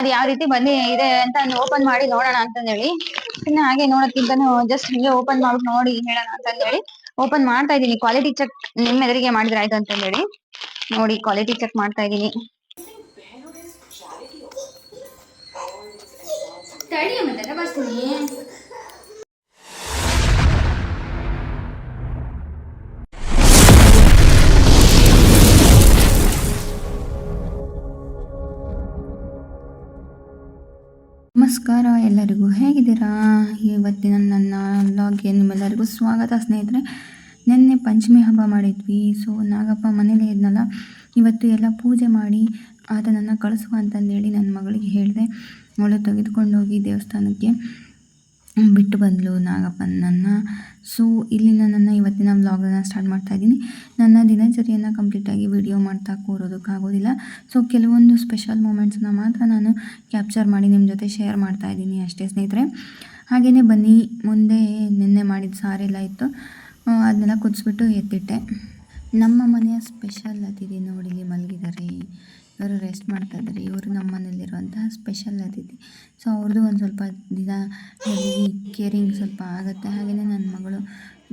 ಅದು ಯಾವ ರೀತಿ ಬನ್ನಿ ಇದೆ ಅಂತ ಓಪನ್ ಮಾಡಿ ನೋಡೋಣ ಅಂತಂದೇಳಿ. ಸುಮ್ನೆ ಹಾಗೆ ನೋಡೋದ್ಕಿಂತನೂ ಜಸ್ಟ್ ಹಿಂಗೆ ಓಪನ್ ಮಾಡಿ ನೋಡಿ ಹೇಳೋಣ ಅಂತಂದೇಳಿ. ಓಪನ್ ಮಾಡ್ತಾ ಇದೀನಿ ಕ್ವಾಲಿಟಿ ಚೆಕ್ ನಿಮ್ಮ ಎದುರಿಗೆ ಮಾಡಿದ್ರೆ ಆಯ್ತು ಅಂತಂದೇಳಿ. ನೋಡಿ ಕ್ವಾಲಿಟಿ ಚೆಕ್ ಮಾಡ್ತಾ ಮತ್ತೆ ಬರ್ತೀನಿ. ನಮಸ್ಕಾರ ಎಲ್ಲರಿಗೂ ಹೇಗಿದ್ದೀರಾ? ಇವತ್ತಿನ ನನ್ನ ವ್ಲಾಗ್ಗೆ ನಿಮ್ಮೆಲ್ಲರಿಗೂ ಸ್ವಾಗತ ಸ್ನೇಹಿತರೆ. ನಿನ್ನೆ ಪಂಚಮಿ ಹಬ್ಬ ಮಾಡಿದ್ವಿ. ಸೊ ನಾಗಪ್ಪ ಮನೇಲೇ ಇದ್ನಲ್ಲ. ಇವತ್ತು ಎಲ್ಲ ಪೂಜೆ ಮಾಡಿ ಆತನನ್ನು ಕಳಿಸುವ ಅಂತಂದೇಳಿ ನನ್ನ ಮಗಳಿಗೆ ಹೇಳಿದೆ. ಅವಳು ತೆಗೆದುಕೊಂಡೋಗಿ ದೇವಸ್ಥಾನಕ್ಕೆ. ಬಿಟ್ಟು ಬಂದಳು ನಾಗಪ್ಪನನ್ನು ಸೊ ಇಲ್ಲಿಂದ ನನ್ನ ಇವತ್ತಿನ ವ್ಲಾಗನ್ನು ಸ್ಟಾರ್ಟ್ ಮಾಡ್ತಾ ಇದ್ದೀನಿ. ನನ್ನ ದಿನಚರಿಯನ್ನು ಕಂಪ್ಲೀಟಾಗಿ ವಿಡಿಯೋ ಮಾಡ್ತಾ ಕೂರೋದಕ್ಕಾಗೋದಿಲ್ಲ ಸೊ ಕೆಲವೊಂದು ಸ್ಪೆಷಲ್ ಮೂಮೆಂಟ್ಸನ್ನ ಮಾತ್ರ ನಾನು ಕ್ಯಾಪ್ಚರ್ ಮಾಡಿ ನಿಮ್ಮ ಜೊತೆ ಶೇರ್ ಮಾಡ್ತಾ ಇದ್ದೀನಿ ಅಷ್ಟೇ ಸ್ನೇಹಿತರೆ. ಹಾಗೆಯೇ ಬನ್ನಿ, ಮುಂದೆ ನಿನ್ನೆ ಮಾಡಿದ ಸಾರೆಲ್ಲ ಇತ್ತು. ಅದನ್ನೆಲ್ಲ ಕುದಿಸ್ಬಿಟ್ಟು ಎತ್ತಿಟ್ಟೆ. ನಮ್ಮ ಮನೆಯ ಸ್ಪೆಷಲ್ ಅತಿಥಿ ನೋಡಿಲಿ ಇಲ್ಲಿ ಮಲಗಿದ್ದಾರೆ. ಇವರು ರೆಸ್ಟ್ ಮಾಡ್ತಾ ಇವರು ನಮ್ಮ ಮನೇಲಿರುವಂತಹ ಸ್ಪೆಷಲ್ ಅತಿಥಿ. ಸೊ ಅವ್ರದ್ದು ಒಂದು ಸ್ವಲ್ಪ ದಿನ ಕೇರಿಂಗ್ ಸ್ವಲ್ಪ ಆಗುತ್ತೆ. ಹಾಗೆಯೇ ನನ್ನ ಮಗಳು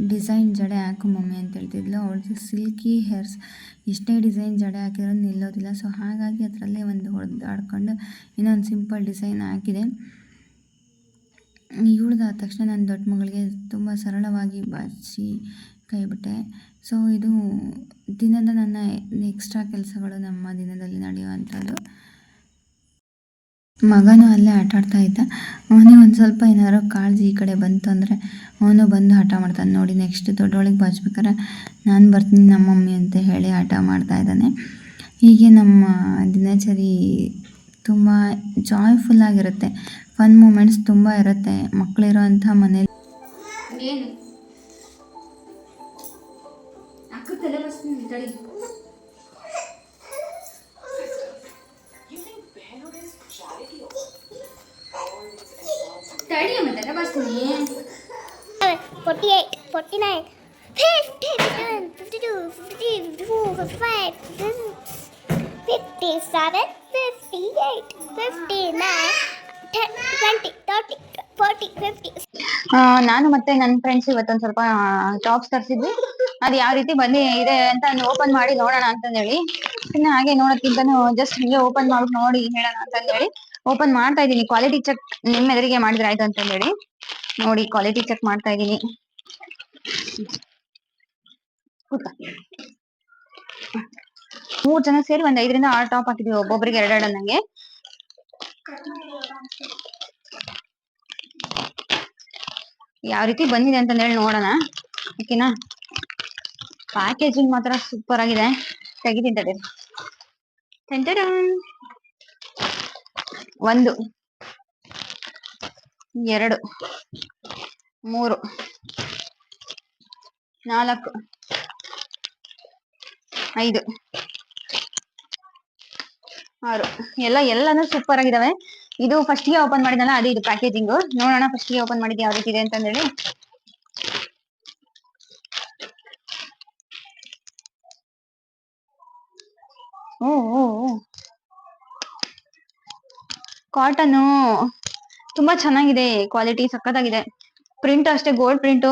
ಡಿಸೈನ್ ಜಡೆ ಹಾಕು ಮಮ್ಮಿ ಅಂತ ಹೇಳ್ತಿದ್ಲು. ಅವಳದು ಸಿಲ್ಕಿ ಹೇರ್ಸ್ ಎಷ್ಟೇ ಡಿಸೈನ್ ಜಡೆ ಹಾಕಿದ್ರು ನಿಲ್ಲೋದಿಲ್ಲ. ಸೊ ಹಾಗಾಗಿ ಅದರಲ್ಲೇ ಒಂದು ಹೊಡೆದಾಡ್ಕೊಂಡು ಇನ್ನೊಂದು ಸಿಂಪಲ್ ಡಿಸೈನ್ ಹಾಕಿದೆ. ಇವಳ್ದಾದ ತಕ್ಷಣ ನನ್ನ ದೊಡ್ಡ ಮಗಳಿಗೆ ತುಂಬ ಸರಳವಾಗಿ ಬಾಚಿ ಕೈ ಬಿಟ್ಟೆ ಸೊ ಇದು ದಿನದ ನನ್ನ ಎಕ್ಸ್ಟ್ರಾ ಕೆಲಸಗಳು ನಮ್ಮ ದಿನದಲ್ಲಿ ನಡೆಯುವಂಥದ್ದು. ಮಗನೂ ಅಲ್ಲೇ ಆಟ ಆಡ್ತಾ ಇದ್ದ. ಅವನಿಗೆ ಒಂದು ಸ್ವಲ್ಪ ಏನಾದ್ರು ಕಾಳಜಿ ಈ ಕಡೆ ಬಂತು ಅಂದರೆ ಅವನು ಬಂದು ಆಟ ಮಾಡ್ತಾನೆ. ನೋಡಿ ನೆಕ್ಸ್ಟ್ ದೊಡ್ಡವಳಿಗೆ ಬಾಚ್ಬೇಕಾರೆ ನಾನು ಬರ್ತೀನಿ ನಮ್ಮ ಮಮ್ಮಿ ಅಂತ ಹೇಳಿ ಆಟ ಮಾಡ್ತಾ ಇದ್ದಾನೆ. ಹೀಗೆ ನಮ್ಮ ದಿನಚರಿ ತುಂಬ ಜಾಯ್ಫುಲ್ ಆಗಿರುತ್ತೆ. ಫನ್ ಮೂಮೆಂಟ್ಸ್ ತುಂಬ ಇರುತ್ತೆ ಮಕ್ಕಳಿರೋಂಥ ಮನೇಲಿ. ಏನು ಅಕ್ಕ ತಲೆ ಬರ್ತೀನಿ ತಡಿ ತಡಿಯ ಮತ್ತೆ ಬರ್ತೀನಿ 48, 49, 50, 51, 52, 53, 54, 55, 57, 59, 20, 30, 40, 50, ಆ, ನಾನು ಮತ್ತೆ ನನ್ನ ಫ್ರೆಂಡ್ಸ್ ಇವತ್ತೊಂದ್ ಸ್ವಲ್ಪ ಟಾಪ್ಸ್ ತರಿಸಿದ್ವಿ ಅದು ಯಾವ ರೀತಿ ಬನ್ನಿ ಇದೆ ಅಂತ ಓಪನ್ ಮಾಡಿ ನೋಡೋಣ ಅಂತಂದೇಳಿ. ಸುಮ್ನೆ ಹಾಗೆ ನೋಡೋದ್ಕಿಂತನೂ ಜಸ್ಟ್ ಹಿಂಗೆ ಓಪನ್ ಮಾಡಿ, ನೋಡಿ ಹೇಳೋಣ ಅಂತಂದೇಳಿ. ಓಪನ್ ಮಾಡ್ತಾ ಇದೀನಿ ಕ್ವಾಲಿಟಿ ಚೆಕ್ ನಿಮ್ ಎದುರಿಗೆ ಮಾಡಿದ್ರೆ ಆಯ್ತು ಅಂತಂದೇಳಿ. ನೋಡಿ ಕ್ವಾಲಿಟಿ ಚೆಕ್ ಮಾಡ್ತಾ ಇದೀನಿ. ಮೂರ್ ಜನ ಸೇರಿ ಒಂದ್ ಐದರಿಂದ ಆರು ಟಾಪ್ ಹಾಕಿದ್ವಿ ಒಬ್ಬೊಬ್ರಿಗೆ ಎರಡೆರಡು ಅನ್ನಂಗೆ. ಯಾವ ರೀತಿ ಬಂದಿದೆ ಅಂತ ಹೇಳಿ ನೋಡೋಣ. ಓಕೆನಾ? ಪ್ಯಾಕೇಜಿಂಗ್ ಮಾತ್ರ ಸೂಪರ್ ಆಗಿದೆ. ತೆಗಿತೀನಿ ತಡೆ. ಒಂದು, ಎರಡು, ಮೂರು, ನಾಲ್ಕು, ಐದು, ಆರು. ಎಲ್ಲ, ಎಲ್ಲಾನು ಸೂಪರ್ ಆಗಿದಾವೆ. ಇದು ಫಸ್ಟ್ಗೆ ಓಪನ್ ಮಾಡಿದ್ನಲ್ಲ, ಅದು ಇದು ಪ್ಯಾಕೇಜಿಂಗ್ ನೋಡೋಣ ಫಸ್ಟ್ಗೆ ಓಪನ್ ಮಾಡಿದ್ದು ಯಾವ ರೀತಿ ಇದೆ ಅಂತ ಕಾಟನ್ ತುಂಬಾ ಚೆನ್ನಾಗಿದೆ ಕ್ವಾಲಿಟಿ ಸಖತ್ತಾಗಿದೆ. ಪ್ರಿಂಟ್ ಅಷ್ಟೇ ಗೋಲ್ಡ್ ಪ್ರಿಂಟ್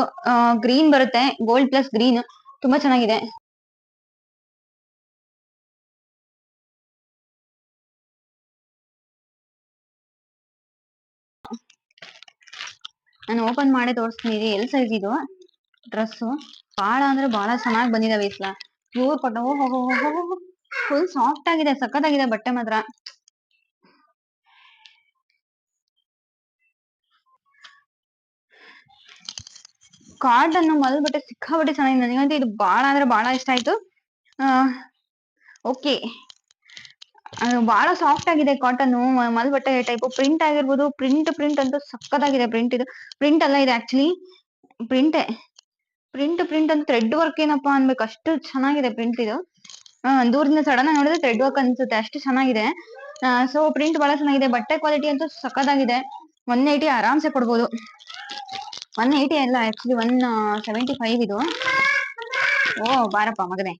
ಗ್ರೀನ್ ಬರುತ್ತೆ ಗೋಲ್ಡ್ ಪ್ಲಸ್ ಗ್ರೀನ್ ತುಂಬಾ ಚೆನ್ನಾಗಿದೆ. ನಾನು ಓಪನ್ ಮಾಡಿ ತೋರಿಸ್ತೀನಿ ಎಲ್ ಸೈಜ್ ಇದು ಡ್ರೆಸ್ ಬಹಳ ಅಂದ್ರೆ ಬಹಳ ಚೆನ್ನಾಗಿ ಬಂದಿದಾವೆ ಈ ಸಲ ಪ್ಯೂರ್ ಫುಲ್ ಸಾಫ್ಟ್ ಆಗಿದೆ, ಸಖತ್ತಾಗಿದೆ ಬಟ್ಟೆ ಮಾತ್ರ. ಕಾಟನ್ ಮಲ್ಬಟ್ಟೆ ಬಟ್ಟೆ ಸಿಕ್ಕಾಬಟ್ಟೆ ಚೆನ್ನಾಗಿದೆ ನನಗಂತೂ ಇದು ಬಹಳ ಅಂದ್ರೆ ಬಹಳ ಇಷ್ಟ ಆಯ್ತು. ಓಕೆ ಬಹಳ ಸಾಫ್ಟ್ ಆಗಿದೆ ಕಾಟನ್ ಮಲ್ಬಟ್ಟೆ ಟೈಪ್ ಪ್ರಿಂಟ್ ಆಗಿರ್ಬೋದು ಪ್ರಿಂಟ್ ಪ್ರಿಂಟ್ ಅಂತೂ ಸಕ್ಕತ್ತಾಗಿದೆ ಪ್ರಿಂಟ್ ಇದು. ಪ್ರಿಂಟ್ ಅಲ್ಲ ಇದು ಆಕ್ಚುಲಿ ಪ್ರಿಂಟೇ ಪ್ರಿಂಟ್ ಪ್ರಿಂಟ್ ಅಂತ ಥ್ರೆಡ್ ವರ್ಕ್ ಏನಪ್ಪಾ ಅನ್ಬೇಕು? ಅಷ್ಟು ಚೆನ್ನಾಗಿದೆ ಪ್ರಿಂಟ್ ಇದು. ದೂರದಿಂದ ಸಡನ್ ಆಗಿ ನೋಡಿದ್ರೆ ಥ್ರೆಡ್ ವರ್ಕ್ ಅನ್ಸುತ್ತೆ. ಅಷ್ಟು ಚೆನ್ನಾಗಿದೆ. ಸೊ ಪ್ರಿಂಟ್ ಬಹಳ ಚೆನ್ನಾಗಿದೆ. ಬಟ್ಟೆ ಕ್ವಾಲಿಟಿ ಅಂತೂ ಸಕ್ಕತ್ತಾಗಿದೆ ಒನ್ ಏಯ್ಟಿ ಆರಾಮ್ಸೆ ಕೊಡ್ಬೋದು. ಒನ್ ಏಯ್ಟಿ ಅಲ್ಲ ಆಕ್ಚುಲಿ ಒನ್ ಸೆವೆಂಟಿ ಫೈವ್ ಇದು. ಓ, ಬಾರಪ್ಪ ಮಗನೇ.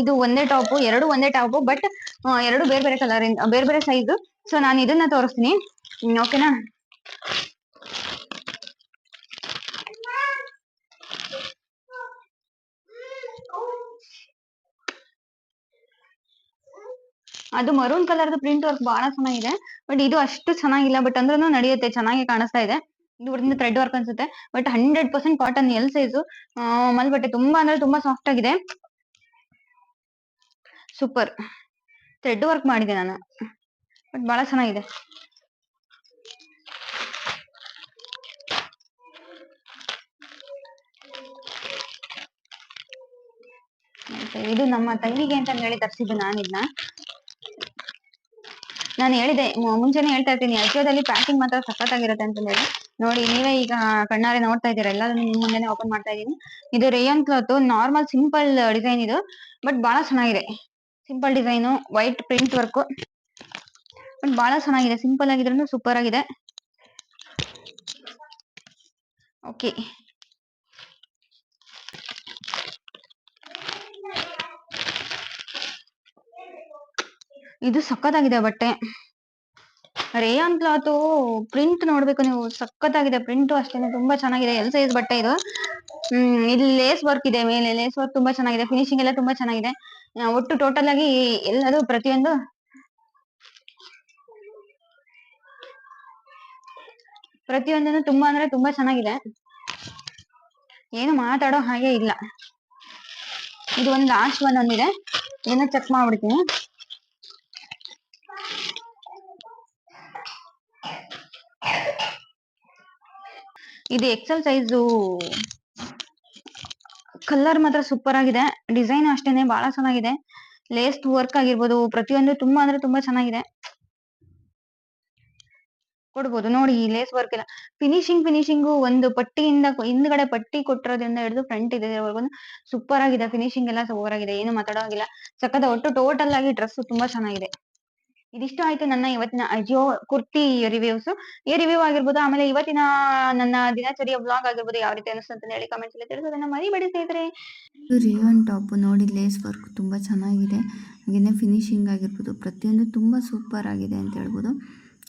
ಇದು ಒಂದೇ ಟಾಪ್, ಎರಡು ಒಂದೇ ಟಾಪ್ ಬಟ್ ಎರಡು ಬೇರೆ ಬೇರೆ ಕಲರ್ ಬೇರೆ ಬೇರೆ ಸೈಜ್ ಸೊ ನಾನು ಇದನ್ನ ತೋರಿಸ್ತೀನಿ. ಓಕೆನಾ ಅದು ಮರೂನ್ ಕಲರ್ದು ಪ್ರಿಂಟ್ ವರ್ಕ್ ಬಹಳ ಚೆನ್ನಾಗಿದೆ ಬಟ್ ಇದು ಅಷ್ಟು ಚೆನ್ನಾಗಿಲ್ಲ ಬಟ್ ಅಂದ್ರೂ ನಡೆಯುತ್ತೆ, ಚೆನ್ನಾಗಿ ಕಾಣಿಸ್ತಾ ಇದೆ. ದೂರದಿಂದ ಥ್ರೆಡ್ ವರ್ಕ್ ಅನ್ಸುತ್ತೆ but hundred percent cotton L size ಮಲ್ಬಟ್ಟೆ ತುಂಬಾ ಅಂದ್ರೆ ತುಂಬಾ ಸಾಫ್ಟ್ ಆಗಿದೆ. ಸೂಪರ್ ಥ್ರೆಡ್ ವರ್ಕ್ ಮಾಡಿದೆ ನಾನು ಬಟ್ ಬಹಳ ಚೆನ್ನಾಗಿದೆ. ಇದು ನಮ್ಮ ತಂಗಿಗೆ ಅಂತ ಹೇಳಿ ತರಿಸಿದ್ದು ನಾನು ಇದನ್ನ ನಾನು ಹೇಳಿದೆ ಮುಂಚೆನೆ ಹೇಳ್ತಾ ಇರ್ತೀನಿ ಅಜಿಯೋದಲ್ಲಿ ಪ್ಯಾಕಿಂಗ್ ಮಾತ್ರ ಸಖತ್ತಾಗಿರುತ್ತೆ ಅಂತ ಹೇಳಿ. ನೋಡಿ, ನೀವೇ ಈಗ ಕಣ್ಣಾರೆ ನೋಡ್ತಾ ಇದ್ದೀರಾ ಎಲ್ಲಾನು ನಿಮ್ ಓಪನ್ ಮಾಡ್ತಾ ಇದೀನಿ ಇದು rayon cloth normal simple design ಇದು ಬಟ್ ಬಹಳ ಚೆನ್ನಾಗಿದೆ. Simple design white print work but ಬಹಳ ಚೆನ್ನಾಗಿದೆ ಸಿಂಪಲ್ ಆಗಿದ್ರು ಸೂಪರ್ ಆಗಿದೆ. ಓಕೆ ಇದು ಸಖತ್ತಾಗಿದೆ ಬಟ್ಟೆ. ರೇಯಾನ್ ಕ್ಲಾತ್ ಪ್ರಿಂಟ್ ನೋಡ್ಬೇಕು ನೀವು. ಸಕ್ಕತ್ತಾಗಿದೆ ಪ್ರಿಂಟ್ ಅಷ್ಟೇನೆ. ತುಂಬಾ ಚೆನ್ನಾಗಿದೆ. ಎಲ್ ಸೈಜ್ ಬಟ್ಟೆ ಇದು. ಹ್ಮ್, ಇಲ್ಲಿ ಲೇಸ್ ವರ್ಕ್ ಇದೆ ಮೇಲೆ. ಲೇಸ್ ವರ್ಕ್ ತುಂಬಾ ಚೆನ್ನಾಗಿದೆ. ಫಿನಿಶಿಂಗ್ ಎಲ್ಲ ತುಂಬಾ ಚೆನ್ನಾಗಿದೆ. ಒಟ್ಟು ಟೋಟಲ್ ಆಗಿ ಎಲ್ಲದು ಪ್ರತಿಯೊಂದು ಪ್ರತಿಯೊಂದನ್ನು ತುಂಬಾ ಅಂದ್ರೆ ತುಂಬಾ ಚೆನ್ನಾಗಿದೆ. ಏನು ಮಾತಾಡೋ ಹಾಗೆ ಇಲ್ಲ. ಇದು ಒಂದು ಲಾಸ್ಟ್ ಒನ್ ಒಂದಿದೆ. ಇದನ್ನ ಚೆಕ್ ಮಾಡ್ಬಿಡ್ತೀನಿ. ಇದು ಎಕ್ಸೆಲ್ ಸೈಜು ಕಲರ್ ಮಾತ್ರ ಸೂಪರ್ ಆಗಿದೆ. ಡಿಸೈನ್ ಅಷ್ಟೇನೆ ಬಹಳ ಚೆನ್ನಾಗಿದೆ. ಲೇಸ್ ವರ್ಕ್ ಆಗಿರ್ಬೋದು, ಪ್ರತಿಯೊಂದು ತುಂಬಾ ಅಂದ್ರೆ ತುಂಬಾ ಚೆನ್ನಾಗಿದೆ. ಕೊಡ್ಬೋದು, ನೋಡಿ ಈ ಲೇಸ್ ವರ್ಕ್ ಎಲ್ಲ. ಫಿನಿಶಿಂಗ್ ಫಿನಿಶಿಂಗು ಒಂದು ಪಟ್ಟಿಯಿಂದ, ಹಿಂದ್ಗಡೆ ಪಟ್ಟಿ ಕೊಟ್ಟಿರೋದ್ರಿಂದ ಹಿಡಿದು ಫ್ರಂಟ್ ಇದೆವರೆಗೂ ಸೂಪರ್ ಆಗಿದೆ. ಫಿನಿಶಿಂಗ್ ಎಲ್ಲ ಸೂಪರ್ ಆಗಿದೆ, ಏನು ಮಾತಾಡೋ ಹಾಗಿಲ್ಲ ಸಖತ್, ಒಟ್ಟು ಟೋಟಲ್ ಆಗಿ ಡ್ರೆಸ್ ತುಂಬಾ ಚೆನ್ನಾಗಿದೆ. ಇದಿಷ್ಟು ಆಯ್ತು ನನ್ನ ಇವತ್ತಿನ ಅಜಿಯೋ ಕುರ್ತಿ ರಿವ್ಯೂಸ್ ಈ ರಿವ್ಯೂ ಆಗಿರ್ಬೋದು, ಆಮೇಲೆ ಇವತ್ತಿನ ನನ್ನ ದಿನಚರಿಯ ಬ್ಲಾಗ್ ಆಗಿರ್ಬೋದು, ಯಾವ ರೀತಿ ಅನಿಸ್ತು ಅಂತ ಹೇಳಿ ಕಮೆಂಟ್ಸ್ ಅಲ್ಲಿ ತಿಳಿಸೋದನ್ನ ಮರಿಬೇಡಿ ಸ್ನೇಹಿತರೆ. ರೇವನ್ ಟಾಪ್ ನೋಡಿ ಲೇಸ್ ವರ್ಕ್ ತುಂಬ ಚೆನ್ನಾಗಿದೆ. ಹಾಗೆಯೇ ಫಿನಿಶಿಂಗ್ ಆಗಿರ್ಬೋದು, ಪ್ರತಿಯೊಂದು ತುಂಬ ಸೂಪರ್ ಆಗಿದೆ ಅಂತ ಹೇಳ್ಬೋದು.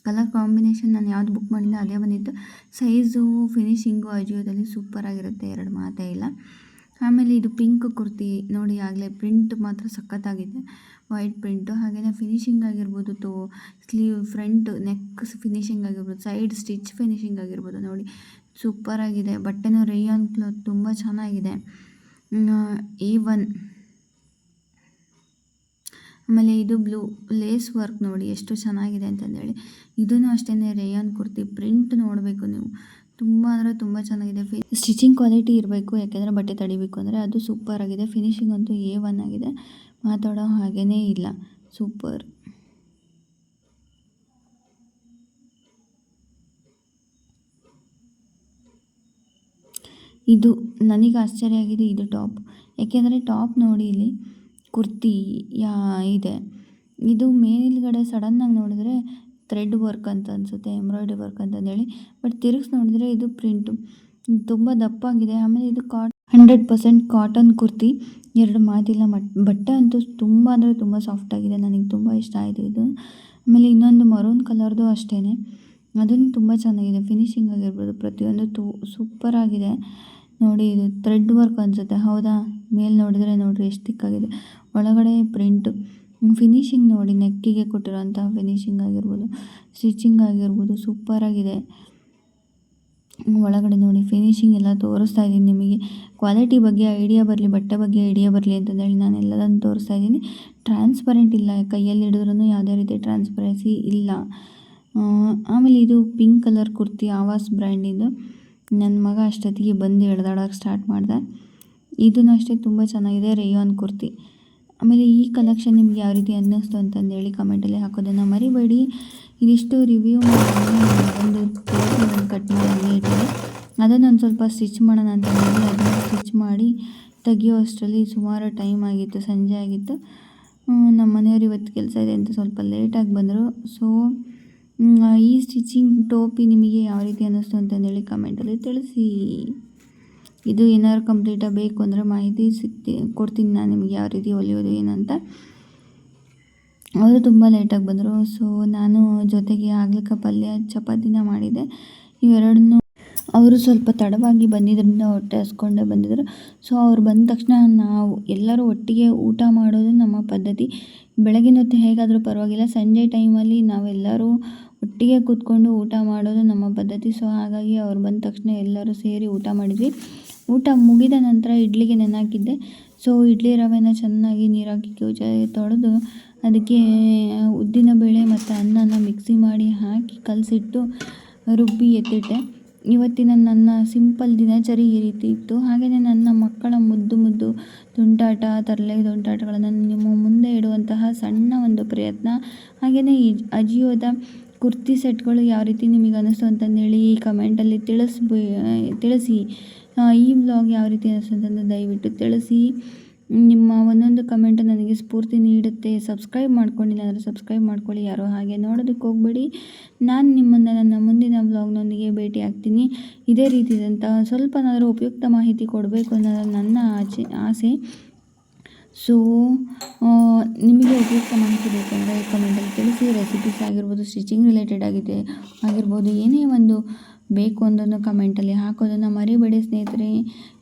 ಕಲರ್ ಕಾಂಬಿನೇಷನ್ ನಾನು ಯಾವ್ದು ಬುಕ್ ಮಾಡಿದ್ದೆ ಅದೇ ಬಂದಿತ್ತು. ಸೈಜು ಫಿನಿಶಿಂಗು ಅಜಿಯೋದಲ್ಲಿ ಸೂಪರ್ ಆಗಿರುತ್ತೆ, ಎರಡು ಮಾತೇ ಇಲ್ಲ. ಆಮೇಲೆ ಇದು ಪಿಂಕ್ ಕುರ್ತಿ ನೋಡಿ ಆಗಲೇ ಪ್ರಿಂಟ್ ಮಾತ್ರ ಸಖತ್ತಾಗಿದೆ. ವೈಟ್ ಪ್ರಿಂಟು ಹಾಗೆಯೇ ಫಿನಿಶಿಂಗ್ ಆಗಿರ್ಬೋದು ತೋ, ಸ್ಲೀವ್, ಫ್ರಂಟ್, ನೆಕ್ ಫಿನಿಶಿಂಗ್ ಆಗಿರ್ಬೋದು, ಸೈಡ್ ಸ್ಟಿಚ್ ಫಿನಿಶಿಂಗ್ ಆಗಿರ್ಬೋದು ನೋಡಿ. ಸೂಪರ್ ಆಗಿದೆ. ಬಟ್ಟೆನೂ ರೇಯಾನ್ ಕ್ಲಾತ್ ತುಂಬ ಚೆನ್ನಾಗಿದೆ. ಎ ಒನ್ ಆಮೇಲೆ ಇದು ಬ್ಲೂ, ಲೇಸ್ ವರ್ಕ್ ನೋಡಿ ಎಷ್ಟು ಚೆನ್ನಾಗಿದೆ ಅಂತಂದೇಳಿ. ಇದನ್ನು ಅಷ್ಟೇ ರೇಯಾನ್ ಕುರ್ತಿ, ಪ್ರಿಂಟ್ ನೋಡಬೇಕು ನೀವು. ತುಂಬ ಅಂದರೆ ತುಂಬ ಚೆನ್ನಾಗಿದೆ. ಸ್ಟಿಚಿಂಗ್ ಕ್ವಾಲಿಟಿ ಇರಬೇಕು, ಯಾಕೆಂದರೆ ಬಟ್ಟೆ ತಡಿಬೇಕು ಅಂದರೆ ಅದು ಸೂಪರ್ ಆಗಿದೆ. ಫಿನಿಶಿಂಗ್ ಅಂತೂ ಎ ಒನ್ ಆಗಿದೆ. ಮಾತಾಡೋ ಹಾಗೇ ಇಲ್ಲ. ಸೂಪರ್ ಇದು ನನಗೆ ಆಶ್ಚರ್ಯ ಆಗಿದೆ ಇದು ಟಾಪ್ ಯಾಕೆಂದರೆ ಟಾಪ್ ನೋಡಿ ಇಲ್ಲಿ ಕುರ್ತಿ ಯಾ ಇದೆ. ಇದು ಮೇಲ್ಗಡೆ ಸಡನ್ನಾಗಿ ನೋಡಿದ್ರೆ ಥ್ರೆಡ್ ವರ್ಕ್ ಅಂತ ಅನಿಸುತ್ತೆ, ಎಂಬ್ರಾಯ್ಡ್ರಿ ವರ್ಕ್ ಅಂತಂದೇಳಿ ಬಟ್ ತಿರುಗಿಸಿ ನೋಡಿದ್ರೆ ಇದು ಪ್ರಿಂಟು. ತುಂಬ ದಪ್ಪಾಗಿದೆ. ಆಮೇಲೆ ಇದು cot, hundred percent cotton kurti. ಎರಡು ಮಾತಿಲ್ಲ ಮಟ್, ಬಟ್ಟೆ ಅಂತೂ ತುಂಬ ಅಂದರೆ ತುಂಬ ಸಾಫ್ಟ್ ಆಗಿದೆ. ನನಗೆ ತುಂಬ ಇಷ್ಟ ಆಯಿತು ಇದು. ಆಮೇಲೆ ಇನ್ನೊಂದು ಮರೂನ್ ಕಲರ್ದು ಅಷ್ಟೇ ಅದನ್ನು ತುಂಬ ಚೆನ್ನಾಗಿದೆ. ಫಿನಿಶಿಂಗ್ ಆಗಿರ್ಬೋದು. ಪ್ರತಿಯೊಂದು ತು ಸೂಪರ್ ಆಗಿದೆ. ನೋಡಿ ಇದು ಥ್ರೆಡ್ ವರ್ಕ್ ಅನಿಸುತ್ತೆ. ಹೌದಾ? ಮೇಲೆ ನೋಡಿದರೆ ನೋಡಿರಿ, ಎಷ್ಟು ತಿಕ್ಕಾಗಿದೆ ಒಳಗಡೆ ಪ್ರಿಂಟು ಫಿನಿಶಿಂಗ್ ನೋಡಿ, ನೆಕ್ಕಿಗೆ ಕೊಟ್ಟಿರುವಂತಹ ಫಿನಿಶಿಂಗ್ ಆಗಿರ್ಬೋದು ಸ್ಟಿಚಿಂಗ್ ಆಗಿರ್ಬೋದು ಸೂಪರಾಗಿದೆ ಒಳಗಡೆ ನೋಡಿ ಫಿನಿಶಿಂಗ್ ಎಲ್ಲ ತೋರಿಸ್ತಾ ಇದ್ದೀನಿ ನಿಮಗೆ. ಕ್ವಾಲಿಟಿ ಬಗ್ಗೆ ಐಡಿಯಾ ಬರಲಿ, ಬಟ್ಟೆ ಬಗ್ಗೆ ಐಡಿಯಾ ಬರಲಿ ಅಂತಂದೇಳಿ ನಾನು ಎಲ್ಲದನ್ನು ತೋರಿಸ್ತಾ ಇದ್ದೀನಿ. ಟ್ರಾನ್ಸ್ಪರೆಂಟ್ ಇಲ್ಲ, ಕೈಯಲ್ಲಿ ಹಿಡಿದ್ರೂ ಯಾವುದೇ ರೀತಿ ಟ್ರಾನ್ಸ್ಪರೆನ್ಸಿ ಇಲ್ಲ. ಆಮೇಲೆ ಇದು ಪಿಂಕ್ ಕಲರ್ ಕುರ್ತಿ ಆವಾಸ್ ಬ್ರ್ಯಾಂಡಿಂದು ನನ್ನ ಮಗ ಅಷ್ಟೊತ್ತಿಗೆ ಬಂದು ಎಳ್ದಾಡೋಕೆ ಸ್ಟಾರ್ಟ್ ಮಾಡ್ದೆ. ಇದೂ ಅಷ್ಟೇ ತುಂಬ ಚೆನ್ನಾಗಿದೆ ರೇಯಾನ್ ಕುರ್ತಿ ಆಮೇಲೆ ಈ ಕಲೆಕ್ಷನ್ ನಿಮ್ಗೆ ಯಾವ ರೀತಿ ಅನ್ನಿಸ್ತು ಅಂತಂದೇಳಿ ಕಮೆಂಟಲ್ಲಿ ಹಾಕೋದನ್ನು ಮರಿಬೇಡಿ. ಇದಿಷ್ಟು ರಿವ್ಯೂ ಮಾಡಿ, ಒಂದು ಕಟ್ ಮಾಡಿ ಇಟ್ಟಿದೆ ಅದನ್ನು ಒಂದು ಸ್ವಲ್ಪ ಸ್ಟಿಚ್ ಮಾಡೋಣ ಅಂತ ಅದನ್ನು ಸ್ಟಿಚ್ ಮಾಡಿ ತೆಗಿಯೋ ಅಷ್ಟರಲ್ಲಿ ಸುಮಾರು ಟೈಮ್ ಆಗಿತ್ತು, ಸಂಜೆ ಆಗಿತ್ತು. ನಮ್ಮ ಮನೆಯವ್ರು ಇವತ್ತು ಕೆಲಸ ಇದೆ ಅಂತ ಸ್ವಲ್ಪ ಲೇಟಾಗಿ ಬಂದರು. ಸೊ ಈ ಸ್ಟಿಚಿಂಗ್ ಟೋಪಿ ನಿಮಗೆ ಯಾವ ರೀತಿ ಅನ್ನಿಸ್ತು ಅಂತಂದೇಳಿ ಕಮೆಂಟಲ್ಲಿ ತಿಳಿಸಿ. ಇದು ಏನಾದ್ರು ಕಂಪ್ಲೀಟಾಗಿ ಬೇಕು ಅಂದರೆ ಮಾಹಿತಿ ಸಿಗ್ತಿ, ಕೊಡ್ತೀನಿ ನಾನು ನಿಮಗೆ ಯಾವ ರೀತಿ ಹೊಲಿಯೋದು ಏನಂತ ಅವರು ತುಂಬ ಲೇಟಾಗಿ ಬಂದರು. ಸೊ ನಾನು ಜೊತೆಗೆ ಆಗ್ಲಿಕ್ಕೆ ಪಲ್ಯ, ಚಪಾತಿನ ಮಾಡಿದೆ. ಇವೆರಡನ್ನೂ ಅವರು ಸ್ವಲ್ಪ ತಡವಾಗಿ ಬಂದಿದ್ದರಿಂದ ಹೊಟ್ಟೆ ಹಸ್ಕೊಂಡೇ ಬಂದಿದ್ದರು ಸೊ ಅವ್ರು ಬಂದ ತಕ್ಷಣ ನಾವು ಎಲ್ಲರೂ ಒಟ್ಟಿಗೆ ಊಟ ಮಾಡೋದು ನಮ್ಮ ಪದ್ಧತಿ. ಬೆಳಗಿನ ಹೊತ್ತು ಹೇಗಾದರೂ ಪರವಾಗಿಲ್ಲ. ಸಂಜೆ ಟೈಮಲ್ಲಿ ನಾವೆಲ್ಲರೂ ಒಟ್ಟಿಗೆ ಕೂತ್ಕೊಂಡು ಊಟ ಮಾಡೋದು ನಮ್ಮ ಪದ್ಧತಿ. ಸೊ ಹಾಗಾಗಿ ಅವ್ರು ಬಂದ ತಕ್ಷಣ ಎಲ್ಲರೂ ಸೇರಿ ಊಟ ಮಾಡಿದ್ವಿ. ಊಟ ಮುಗಿದ ನಂತರ ಇಡ್ಲಿಗೆ ನೆನಾಕಿದ್ದೆ ಸೊ ಇಡ್ಲಿ ರವೆನ ಚೆನ್ನಾಗಿ ನೀರಾಕಿ ಕಿವುಚ ತೊಳೆದು ಅದಕ್ಕೆ ಉದ್ದಿನ ಬೇಳೆ ಮತ್ತು ಅನ್ನನ ಮಿಕ್ಸಿ ಮಾಡಿ ಹಾಕಿ ಕಲಸಿಟ್ಟು ರುಬ್ಬಿ ಎತ್ತಿಟ್ಟೆ. ಇವತ್ತಿನ ನನ್ನ ಸಿಂಪಲ್ ದಿನಚರಿ ಈ ರೀತಿ ಇತ್ತು. ಹಾಗೆಯೇ ನನ್ನ ಮಕ್ಕಳ ಮುದ್ದು ಮುದ್ದು ತುಂಟಾಟ, ತರಲೆ ತುಂಟಾಟಗಳನ್ನು ನಿಮ್ಮ ಮುಂದೆ ಇಡುವಂತಹ ಸಣ್ಣ ಒಂದು ಪ್ರಯತ್ನ. ಹಾಗೆಯೇ ಈ ಅಜಿಯೋದ ಕುರ್ತಿ ಸೆಟ್ಗಳು ಯಾವ ರೀತಿ ನಿಮಗೆ ಅನ್ನಿಸ್ತು ಅಂತಂದೇಳಿ ಕಮೆಂಟಲ್ಲಿ ತಿಳಿಸ್ಬೇ, ತಿಳಿಸಿ. ಈ ಬ್ಲಾಗ್ ಯಾವ ರೀತಿ ಅನ್ನಿಸ್ತು ಅಂತಂದು ದಯವಿಟ್ಟು ತಿಳಿಸಿ. ನಿಮ್ಮ ಒಂದೊಂದು ಕಮೆಂಟ್ ನನಗೆ ಸ್ಫೂರ್ತಿ ನೀಡುತ್ತೆ. ಸಬ್ಸ್ಕ್ರೈಬ್ ಮಾಡ್ಕೊಂಡಿಲ್ಲ ಅಂದರೆ ಸಬ್ಸ್ಕ್ರೈಬ್ ಮಾಡ್ಕೊಳ್ಳಿ. ಯಾರೋ ಹಾಗೆ ನೋಡೋದಕ್ಕೆ ಹೋಗಬೇಡಿ. ನಾನು ನಿಮ್ಮನ್ನು ನನ್ನ ಮುಂದಿನ ಬ್ಲಾಗ್ನೊಂದಿಗೆ ಭೇಟಿ ಆಗ್ತೀನಿ ಇದೇ ರೀತಿಯಾದಂಥ ಸ್ವಲ್ಪನಾದರೂ ಉಪಯುಕ್ತ ಮಾಹಿತಿ ಕೊಡಬೇಕು ಅನ್ನೋದು ನನ್ನ ಆಚೆ, ಆಸೆ. ಸೊ ನಿಮಗೆ ಉಪಯುಕ್ತ ಮಾಹಿತಿ ಬೇಕೆಂದರೆ ಕಮೆಂಟಲ್ಲಿ ತಿಳಿಸಿ. ರೆಸಿಪೀಸ್ ಆಗಿರ್ಬೋದು ಸ್ಟಿಚಿಂಗ್ ರಿಲೇಟೆಡ್ ಆಗಿದೆ, ಆಗಿರ್ಬೋದು, ಏನೇ ಒಂದು ಬೇಕು ಅಂದನ್ನು ಕಮೆಂಟಲ್ಲಿ ಹಾಕೋದನ್ನು ಮರಿಬೇಡಿ ಸ್ನೇಹಿತರೆ.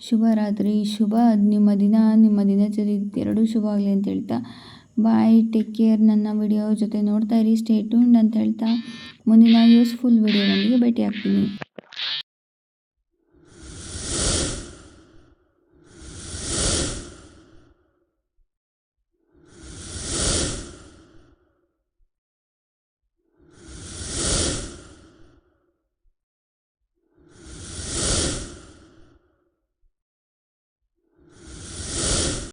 ಶುಭ ರಾತ್ರಿ. ಶುಭ ನಿಮ್ಮ ದಿನ, ನಿಮ್ಮ ದಿನಚರಿ ಎರಡೂ ಶುಭ ಆಗಲಿ ಅಂತ ಹೇಳ್ತಾ. ಬಾಯ್ ಟೇಕ್ ಕೇರ್ ನನ್ನ ವಿಡಿಯೋ ಜೊತೆ ನೋಡ್ತಾ ಇರಿ. ಸ್ಟೇ ಟ್ಯೂನ್ಡ್ ಅಂತ ಹೇಳ್ತಾ. ಮುಂದಿನ ಯೂಸ್ಫುಲ್ ವಿಡಿಯೋದೊಂದಿಗೆ ಭೇಟಿ ಆಗ್ತೀನಿ